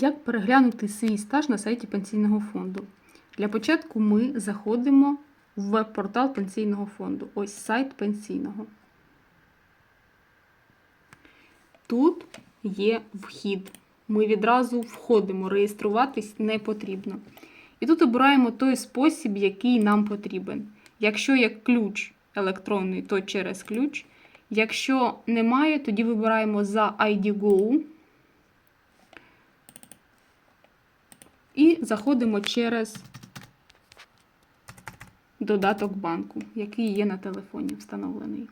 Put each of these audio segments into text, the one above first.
Як переглянути свій стаж на сайті пенсійного фонду? Для початку ми заходимо в веб-портал пенсійного фонду. Ось сайт пенсійного. Тут є вхід. Ми відразу входимо, реєструватись не потрібно. І тут обираємо той спосіб, який нам потрібен. Якщо є ключ електронний, то через ключ. Якщо немає, тоді вибираємо за ID-Go. І заходимо через додаток банку, який є на телефоні встановлений.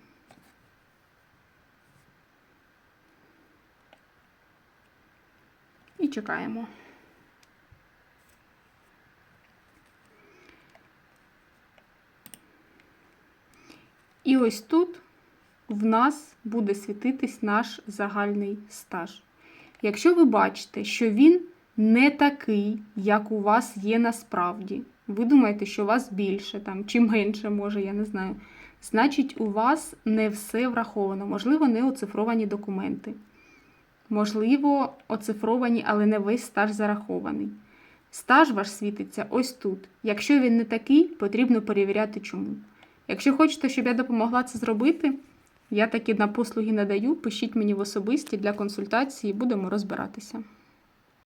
І чекаємо. І ось тут в нас буде світитись наш загальний стаж. Якщо ви бачите, що він не такий, як у вас є насправді, ви думаєте, що у вас більше там, чи менше, може, я не знаю. Значить, у вас не все враховано, можливо, не оцифровані документи. Можливо, оцифровані, але не весь стаж зарахований. Стаж ваш світиться ось тут. Якщо він не такий, потрібно перевіряти чому. Якщо хочете, щоб я допомогла це зробити, я таки на послуги надаю. Пишіть мені в особисті для консультації, будемо розбиратися.